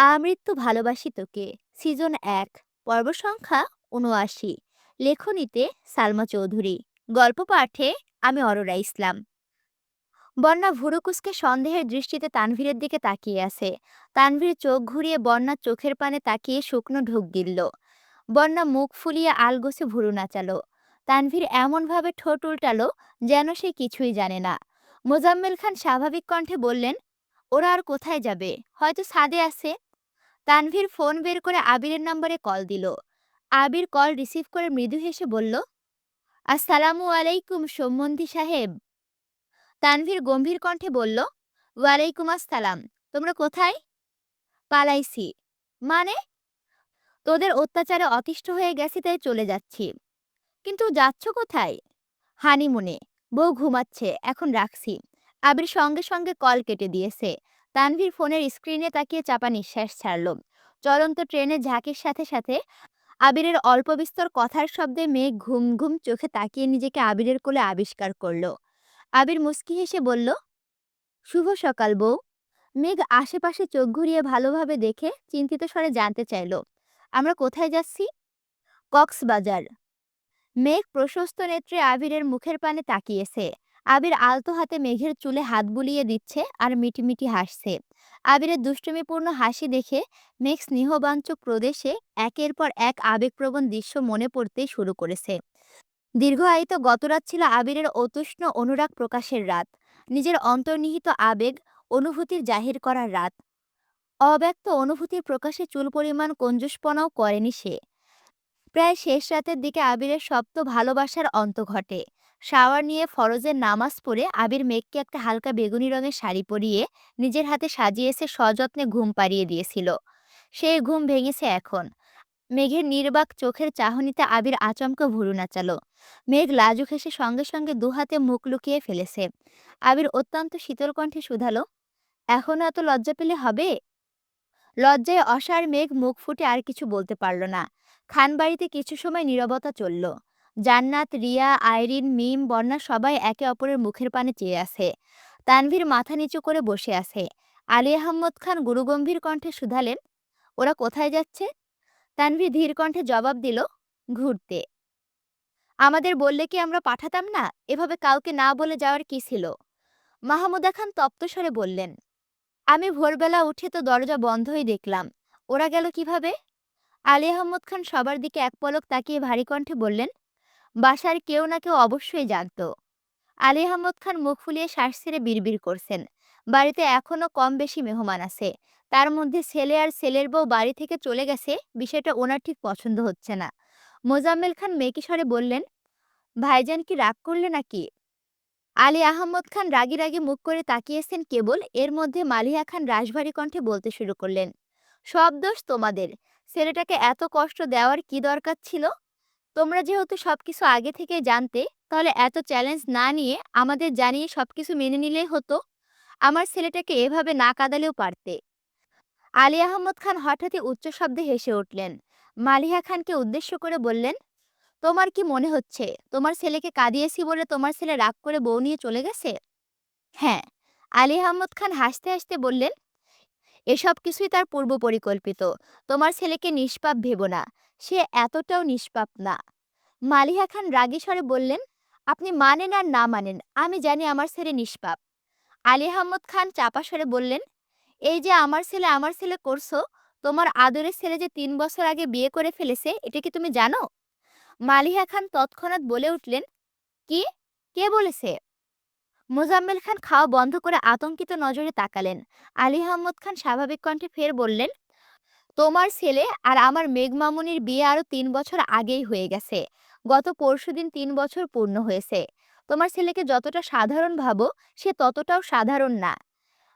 আমৃত্যু ভালোবাসি তোকে, সিজন এক, পর্ব সংখ্যা উনআশি লেখনীতে সালমা চৌধুরী, গল্প পাঠে আমি অরোরা ইসলাম। বন্যা ভুরুকুসকে সন্দেহের দৃষ্টিতে তানভীরের দিকে তাকিয়ে আছে। তানভীর চোখ ঘুরিয়ে বন্যার চোখের পানে তাকিয়ে শুকনো ঢোক গিলল। বন্যা মুখ ফুলিয়ে আলগোছে ভুরু নাচালো। তানভীর এমনভাবে ঠোঁট উল্টালো যেন সে কিছুই জানে না। মোজাম্মেল খান স্বাভাবিক কণ্ঠে বললেন, ওরা আর কোথায় যাবে? হয়তো ছাদে আছে। তানভীর ফোন বের করে আবিরের নম্বরে কল দিল। আবির কল রিসিভ করে মৃদু হেসে বলল, আসসালামু আলাইকুম সম্বন্ধী সাহেব। তানভীর গম্ভীর কণ্ঠে বলল, ওয়ালাইকুম আসসালাম, তোমরা কোথায়? পালাইছি। মানে? তোদের অত্যাচারে অতিষ্ঠ হয়ে গেছি, তাই চলে যাচ্ছি। কিন্তু যাচ্ছ কোথায়? হানিমুনে, বউ ঘুমাচ্ছে, এখন রাখছি। আবির সঙ্গে সঙ্গে কল কেটে দিয়েছে। তানভীর ফোনের স্ক্রিনে তাকিয়ে চাপা নিঃশ্বাস ছাড়ল। চলন্ত ট্রেনের ঝাঁকির সাথে সাথে আবিরের অল্প বিস্তর কথার শব্দে মেঘ ঘুম ঘুম চোখে তাকিয়ে নিজেকে আবিরের কোলে আবিষ্কার করল। আবির মুস্কি হেসে বলল, শুভ সকাল বউ। মেঘ আশেপাশে চোখ ঘুরিয়ে ভালোভাবে দেখে চিন্তিত স্বরে জানতে চাইল, আমরা কোথায় যাচ্ছি? কক্সবাজার। মেঘ প্রশস্ত নেত্রে আবিরের মুখের পানে তাকিয়েছে। আবির আলতো হাতে মেঘের চুলে হাত বুলিয়ে দিচ্ছে আর মিটিমিটি হাসছে। আবিরের দুষ্টুমিপূর্ণ হাসি দেখে মেঘ স্নেহবাঞ্চক প্রদেশে একের পর এক আবেগপ্রবণ দৃশ্য মনে পড়তে শুরু করেছে। দীর্ঘায়িত গতরাত ছিল আবিরের অতুষ্ণ অনুরাগ প্রকাশের রাত। নিজের অন্তর্নিহিত আবেগ, অনুভূতির জাহির করার রাত। অব্যক্ত অনুভূতির প্রকাশে চুল পরিমাণ কঞ্জুসপনাও করেনি সে। প্রায় শেষ রাতের দিকে আবিরের সপ্ত ভালোবাসার অন্ত ঘটে। শাওয়ার নিয়ে ফরজের নামাজ পড়ে আবির মেঘকে একটা হালকা বেগুনি রঙের শাড়ি পরিয়ে নিজের হাতে সাজিয়েছে সযত্নে ঘুম পাড়িয়ে দিয়েছিল। সেই ঘুম ভেঙেছে এখন। মেঘের নির্বাক চোখের চাহনিতে আবির আচমকা ভুরু নাচালো। মেঘ লাজুক হেসে সঙ্গে সঙ্গে দুহাতে মুখ লুকিয়ে ফেলেছে। আবির অত্যন্ত শীতল কণ্ঠে শুধালো এখনও এত লজ্জা পেলে হবে? লজ্জায় অসার মেঘ মুখ ফুটে আর কিছু বলতে পারল না। খানবাড়িতে কিছু সময় নীরবতা চলল। জান্নাত, রিয়া, আইরিন, মিম, বন্যা সবাই একে অপরের মুখের পানে চেয়ে আছে। তানভীর মাথা নিচু করে বসে আছে। আলী আহম্মদ খান গুরুগম্ভীর কণ্ঠে শুধালেন, ওরা কোথায় যাচ্ছে? তানভীর ধীর কণ্ঠে জবাব দিল, ঘুরতে। আমাদের বললে কি আমরা পাঠাতাম না? এভাবে কাউকে না বলে যাওয়ার কি ছিল? মাহমুদা খান তপ্তস্বরে বললেন, আমি ভোরবেলা উঠে তো দরজা বন্ধই দেখলাম। ওরা গেল কীভাবে? আলী আহম্মদ খান সবার দিকে এক পলক তাকিয়ে ভারী কণ্ঠে বললেন বাসার কেউ না কেউ অবশ্যই জানত। আলী আহমদ খান মুখ ফুলিয়ে শ্বাস ছেড়ে বিড়বিড় করছেন। বাড়িতে এখনও কম বেশি মেহমান আছে। তার মধ্যে ছেলে আর ছেলের বউ বাড়ি থেকে চলে গেছে, বিষয়টা ওনার ঠিক পছন্দ হচ্ছে না। মোজাম্মেল খান মেকি স্বরে বললেন, ভাইজান কি রাগ করলে নাকি? আলী আহমদ খান রাগি রাগি মুখ করে তাকিয়েছেন কেবল, এর মধ্যে মালিয়া খান রাশভারী কণ্ঠে বলতে শুরু করলেন, সব দোষ তোমাদের। ছেলেটাকে এত কষ্ট দেওয়ার কি দরকার ছিল? তোমরা যেহেতু সবকিছু আগে থেকে জানতে, তাহলে এত চ্যালেঞ্জ না নিয়ে আমাদের জানিয়ে সবকিছু মেনে নিলেই হতো। আমার ছেলেটাকে এভাবে না কাঁদালেও পারতে। আলী আহমদ খান হঠাৎই উচ্চ শব্দে হেসে উঠলেন। মালিহা খানকে উদ্দেশ্য করে বললেন, তোমার কি মনে হচ্ছে? তোমার ছেলেকে কাঁদিয়েছি বলে তোমার ছেলে রাগ করে বউ নিয়ে চলে গেছে? হ্যাঁ। আলী আহমদ খান হাসতে হাসতে বললেন এসব কিছুই তার পূর্ব পরিকল্পিত। তোমার ছেলেকে নিষ্পাপ ভেব না, সে এতটাও নিষ্পাপ না। মালিহা খান রাগী স্বরে বললেন, আপনি মানেন আর না মানেন, আমি জানি আমার ছেলে নিষ্পাপ। আলী আহমদ খান চাপা স্বরে বললেন, এই যে আমার ছেলে আমার ছেলে করছ, তোমার আদরের ছেলে যে তিন বছর আগে বিয়ে করে ফেলেছে, এটা কি তুমি জানো? মালিহা খান তৎক্ষণাৎ বলে উঠলেন, কি? কে বলেছে? মোজাম্মেল খান খাওয়া বন্ধ করে আতঙ্কিত নজরে তাকালেন। আলী আহমদ খান স্বাভাবিক কণ্ঠে ফের বললেন, তোমার ছেলে আর আমার মেঘ মামুনির বিয়ে আরও তিন বছর আগেই হয়ে গেছে। গত পরশুদিন তিন বছর পূর্ণ হয়েছে। তোমার ছেলেকে যতটা সাধারণ ভাবো, সে ততটাও সাধারণ না।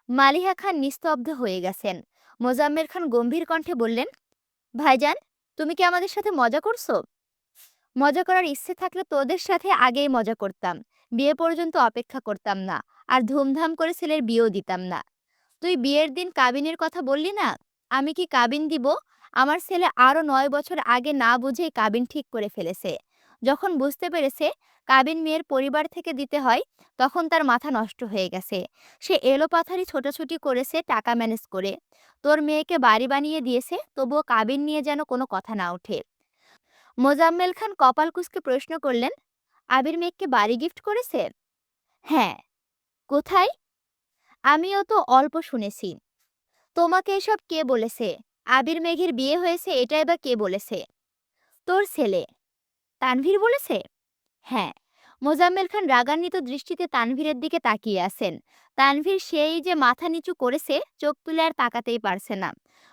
মালিহা খান নিস্তব্ধ হয়ে গেছেন। মোজাম্মের খান গম্ভীর কণ্ঠে বললেন, ভাইজান, তুমি কি আমাদের সাথে মজা করছ? মজা করার ইচ্ছে থাকলে তোদের সাথে আগেই মজা করতাম। বিয়ে পর্যন্ত অপেক্ষা করতাম না। আর ধুমধাম করে ছেলের বিয়েও দিতাম না। তুই বিয়ের দিন কাবিনের কথা বললি না? আমি কি কাবিন দিব? আমার ছেলে আরও নয় বছর আগে না বুঝেই কাবিন ঠিক করে ফেলেছে। যখন বুঝতে পেরেছে কাবিন মেয়ের পরিবার থেকে দিতে হয়, তখন তার মাথা নষ্ট হয়ে গেছে। সে এলোপাথারি ছোটাছুটি করেছে টাকা ম্যানেজ করে। তোর মেয়েকে বাড়ি বানিয়ে দিয়েছে, তবুও কাবিন নিয়ে যেন কোনো কথা না ওঠে। মোজাম্মেল খান কপাল কুঁচকে প্রশ্ন করলেন আবির মেয়েকে বাড়ি গিফট করেছে? হ্যাঁ। কোথায়? আমিও তো অল্প শুনেছি। তোমাকে এসব কে বলেছে? আবির মেঘের বিয়ে হয়েছে, এটাই বা কে বলেছে? তোর ছেলে। তানভীর বলেছে? হ্যাঁ। মোজাম্মেল খান রাগান্বিত দৃষ্টিতে তানভীরের দিকে তাকিয়ে আছেন। তানভীর সেই যে মাথা নিচু করেছে, চোখ তুলে আর তাকাতেই পারছে না।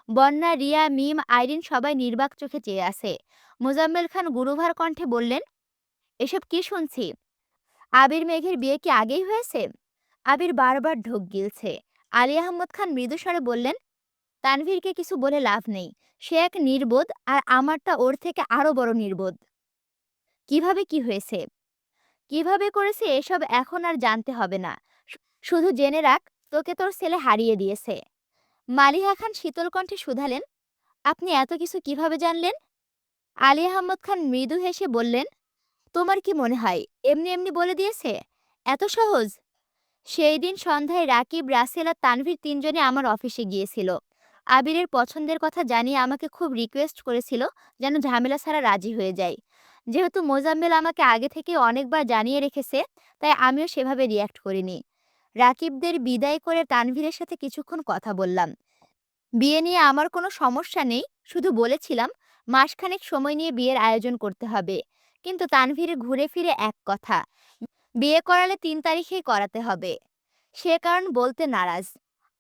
বন্যা, রিয়া, মিম, আইরিন সবাই নির্বাক চোখে চেয়ে আছে। মোজাম্মেল খান গুরুভার কণ্ঠে বললেন এসব কি শুনছি? আবির মেঘের বিয়ে কি আগেই হয়েছে? আবির বারবার ঢোক গিলছে। আলী আহমদ খান মৃদুস্বরে বললেন, তানভীরকে কিছু বলে লাভ নেই। সে এক নির্বোধ আর আমারটা ওর থেকে আরও বড় নির্বোধ। কীভাবে কি হয়েছে? কীভাবে করেছে এসব এখন আর জানতে হবে না। শুধু জেনে রাখ, তোকে তোর ছেলে হারিয়ে দিয়েছে মালিহা খান শীতল কণ্ঠে শুধালেন, আপনি এত কিছু কীভাবে জানলেন আলী আহমদ খান মৃদু হেসে বললেন তোমার কি মনে হয়? এমনি এমনি বলে দিয়েছে? এত সহজ? সেই দিন সন্ধ্যায় রাকিব, রাসেল আর তানভীর তিনজনে আমার অফিসে গিয়েছিল। আবিরের পছন্দের কথা জানিয়ে আমাকে খুব রিকোয়েস্ট করেছিল যেন ঝামেলা ছাড়া রাজি হয়ে যায় যেহেতু মোজাম্মেল আমাকে আগে থেকে অনেকবার জানিয়ে রেখেছে, তাই আমিও সেভাবে রিয়াক্ট করিনি। রাকিবদের বিদায় করে তানভীরের সাথে কিছুক্ষণ কথা বললাম। বিয়ে নিয়ে আমার কোনো সমস্যা নেই, শুধু বলেছিলাম, মাসখানেক সময় নিয়ে বিয়ের আয়োজন করতে হবে। কিন্তু তানভীর ঘুরে ফিরে এক কথা, বিয়ে করালে তিন তারিখেই করাতে হবে। সে কারণ বলতে নারাজ।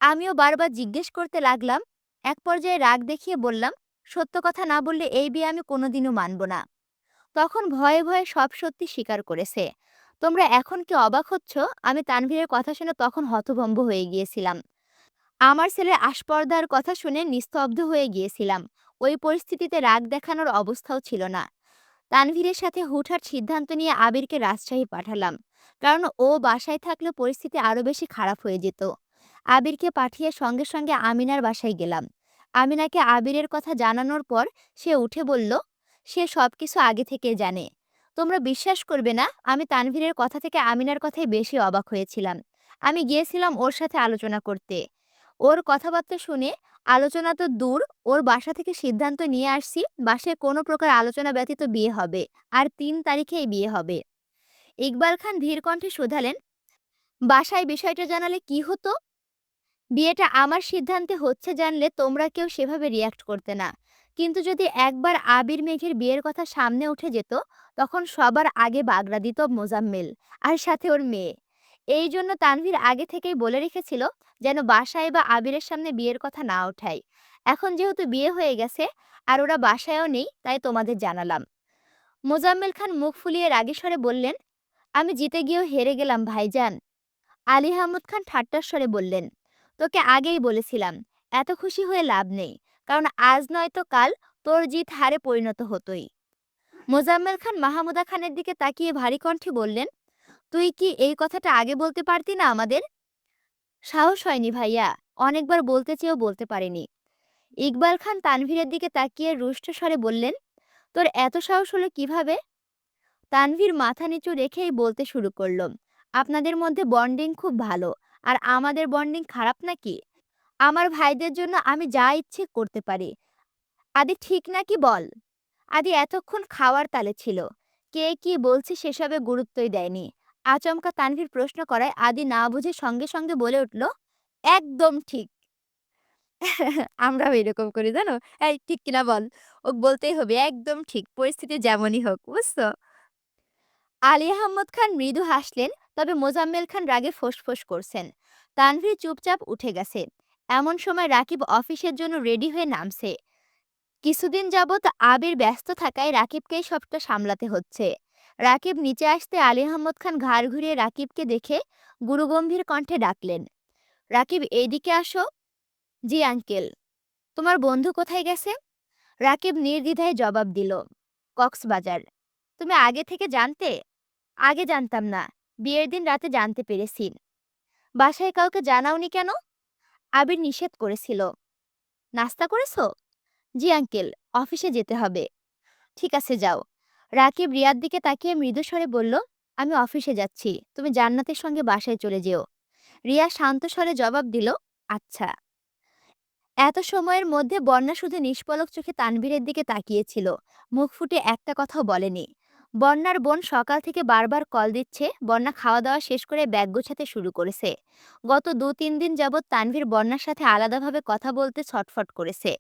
আমিও বারবার জিজ্ঞেস করতে লাগলাম, এক পর্যায়ে রাগ দেখিয়ে বললাম, সত্য কথা না বললে এই বিয়ে আমি কোনোদিনও মানব না। তখন ভয়ে ভয়ে সব সত্যি স্বীকার করেছে। তোমরা এখন কি অবাক হচ্ছ? আমি তানভীরের কথা শুনে তখন হতভম্ব হয়ে গিয়েছিলাম। আমার ছেলের আস্পর্ধার কথা শুনে নিস্তব্ধ হয়ে গিয়েছিলাম। ওই পরিস্থিতিতে রাগ দেখানোর অবস্থাও ছিল না। তানভীরের সাথে হুটহাট সিদ্ধান্ত নিয়ে আবিরকে রাজশাহী পাঠালাম। কারণ ও বাসায় থাকলে পরিস্থিতি আরও বেশি খারাপ হয়ে যেত। আবিরকে পাঠিয়ে সঙ্গে সঙ্গে আমিনার বাসায় গেলাম। আমিনাকে আবিরের কথা জানানোর পর সে উঠে বলল, সে সবকিছু আগে থেকে জানে। তোমরা বিশ্বাস করবে না, আমি তানভীরের কথা থেকে আমিনার কথাই বেশি অবাক হয়েছিলাম। আমি গিয়েছিলাম ওর সাথে আলোচনা করতে। ওর কথাবার্তা শুনে আলোচনা তো দূর, ওর বাসা থেকে সিদ্ধান্ত নিয়ে আসছি, বাসায় কোনো প্রকার আলোচনা ব্যতীত বিয়ে হবে আর তিন তারিখেই বিয়ে হবে। ইকবাল খান ধীর কণ্ঠে শোধালেন, বাসায় বিষয়টা জানালে কি হতো? বিয়েটা আমার সিদ্ধান্তে হচ্ছে জানলে তোমরা কেউ সেভাবে রিয়াক্ট করতে না। কিন্তু যদি একবার আবির মেঘের বিয়ের কথা সামনে উঠে যেত, তখন সবার আগে বাগড়া দিত মোজাম্মেল আর সাথে ওর মেয়ে। এই জন্য তানভীর আগে থেকেই বলে রেখেছিল যেন বাসায় বা আবিরের সামনে বিয়ের কথা না ওঠায় এখন যেহেতু বিয়ে হয়ে গেছে, আর ওরা বাসায়ও নেই, তাই তোমাদের জানালাম। মোজাম্মেল খান মুখ ফুলিয়ে রাগী স্বরে বললেন, আমি জিতে গিয়েও হেরে গেলাম, ভাইজান। আলী আহমদ খান ঠাট্টার স্বরে বললেন, তোকে আগেই বলেছিলাম, এত খুশি হয়ে লাভ নেই, কারণ আজ নয়তো কাল, তোর জিত হারে পরিণত হতোই। মোজাম্মেল খান মাহমুদা খানের দিকে তাকিয়ে ভারী কণ্ঠে বললেন তুই কি এই কথাটা আগে বলতে পারতি না আমাদের? সাহস হয়নি ভাইয়া, অনেকবার বলতে চেয়েও বলতে পারিনি। ইকবাল খান তানভীরের দিকে তাকিয়ে রুষ্ট স্বরে বললেন, তোর এত সাহস হলো কীভাবে? তানভীর মাথা নিচু রেখেই বলতে শুরু করল, আপনাদের মধ্যে বন্ডিং খুব ভালো, আর আমাদের বন্ডিং খারাপ নাকি? আমার ভাইদের জন্য আমি যা ইচ্ছে করতে পারি। আদি ঠিক নাকি বল? আদি এতক্ষণ খাওয়ার তালে ছিল, কে কি বলছে সেসবে গুরুত্বই দেয়নি। আচমকা তানভীর প্রশ্ন করায় আদি না বুঝে সঙ্গে সঙ্গে বলে উঠল, একদম ঠিক। আমরাও এরকম করি, জানো? এই ঠিক কিনা বল? ও বলতেই হবে, একদম ঠিক, পরিস্থিতি যেমনই হোক, বুঝছ? আলী আহমদ খান মৃদু হাসলেন, তবে মোজাম্মেল খান রাগে ফোঁস করছেন। তানভীর চুপচাপ উঠে গেছে। এমন সময় রাকিব অফিসের জন্য রেডি হয়ে নামছে। কিছুদিন যাবৎ আবির ব্যস্ত থাকায় রাকিবকেই সবটা সামলাতে হচ্ছে। রাকিব নিচে আসতে আলী আহমদ খান ঘাড় ঘুরিয়ে রাকিবকে দেখে গুরুগম্ভীর কণ্ঠে ডাকলেন, রাকিব, এইদিকে আসো। জি আঙ্কেল। তোমার বন্ধু কোথায় গেছে? রাকিব নির্দ্বিধায় জবাব দিল, কক্সবাজার। তুমি আগে থেকে জানতে? আগে জানতাম না, বিয়ের দিন রাতে জানতে পেরেছি। বাসায় কাউকে জানাওনি কেন? আবির নিষেধ করেছিল। নাস্তা করেছ? জি আঙ্কেল, অফিসে যেতে হবে। ঠিক আছে, যাও। রাকিব রিয়ার দিকে তাকিয়ে মৃদু স্বরে বলল, আমি অফিসে যাচ্ছি। তুমি জান্নাতের সঙ্গে বাসায় চলে যেও। রিয়া শান্ত স্বরে জবাব দিল আচ্ছা। এত সময়ের মধ্যে বন্যা শুধু নিষ্পলক চোখে তানভীরের দিকে তাকিয়েছিল। মুখ ফুটে একটা কথাও বলেনি। বন্যার বোন সকাল থেকে বারবার কল দিচ্ছে। বন্যা খাওয়া দাওয়া শেষ করে ব্যাগ গোছাতে শুরু করেছে। গত দু তিন দিন যাবৎ তানভীর বন্যার সাথে আলাদাভাবে কথা বলতে ছটফট করেছে।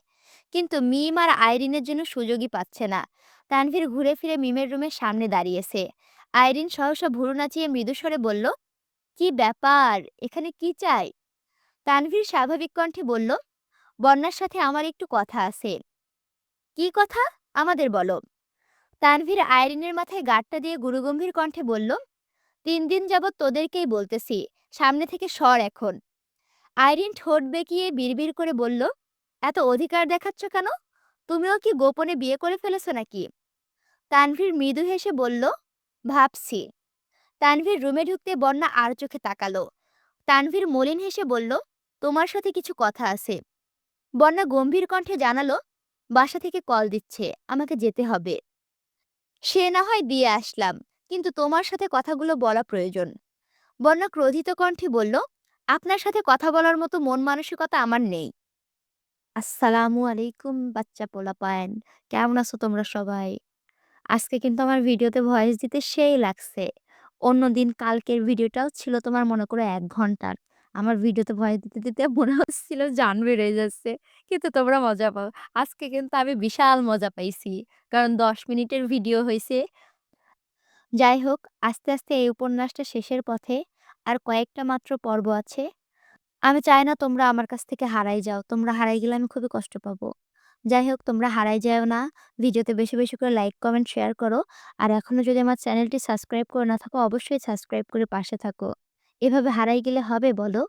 কিন্তু মিম আর আইরিনের জন্য সুযোগই পাচ্ছে না। তানভীর ঘুরে ফিরে মিমের রুমের সামনে দাঁড়িয়েছে। আইরিন সহসা ভুরু নাচিয়ে মৃদুস্বরে বলল, কি ব্যাপার? এখানে কি চাই? তানভীর স্বাভাবিক কণ্ঠে বলল, বন্যার সাথে আমার একটু কথা আছে। কি কথা? আমাদের বলো। তানভীর আইরিনের মাথায় গাঁটটা দিয়ে গুরুগম্ভীর কণ্ঠে বলল, তিন দিন যাবৎ তোদেরকেই বলতেছি, সামনে থেকে সর এখন। আইরিন ঠোঁট বেঁকিয়ে বিড়বিড় করে বলল এত অধিকার দেখাচ্ছ কেন? তুমিও কি গোপনে বিয়ে করে ফেলেছো নাকি? তানভীর মৃদু হেসে বলল, ভাবছি। তানভীর রুমে ঢুকতে বন্যা আর চোখে তাকালো। তানভীর মলিন হেসে বলল, তোমার সাথে কিছু কথা আছে। বন্যা গম্ভীর কণ্ঠে জানালো, বাসা থেকে কল দিচ্ছে, আমাকে যেতে হবে। সে না হয় দিয়ে আসলাম, কিন্তু তোমার সাথে কথাগুলো বলা প্রয়োজন। বন্যা ক্রোধিত কণ্ঠে বলল, আপনার সাথে কথা বলার মতো মন মানসিকতা আমার নেই। আসসালামু আলাইকুম বাচ্চা পোলা পায়েন কেমন আছো তোমরা সবাই? আজকে কিন্তু আমার ভিডিওতে ভয়েস দিতে সেই লাগছে। অন্যদিন কালকের ভিডিওটাও ছিল তোমার মনে করো এক ঘণ্টার। আমার ভিডিওতে ভয়েস দিতে দিতে মনে হচ্ছিল জান বেড়ে যাচ্ছে। কিন্তু তোমরা মজা পাও। আজকে কিন্তু আমি বিশাল মজা পাইছি। কারণ দশ মিনিটের ভিডিও হয়েছে যাই হোক, আস্তে আস্তে এই উপন্যাসটা শেষের পথে। আর কয়েকটা মাত্র পর্ব আছে। আমি চাই না তোমরা আমার কাছ থেকে হারাই যাও। তোমরা হারাই গেলে আমি খুবই কষ্ট পাবো। যাই হোক, তোমরা হারাই যাও না। ভিডিওতে বেশি বেশি করে লাইক কমেন্ট শেয়ার করো। আর এখনও যদি আমার চ্যানেলটি সাবস্ক্রাইব করে না থাকো, অবশ্যই সাবস্ক্রাইব করে পাশে থাকো। এভাবে হারাই গেলে হবে বলো?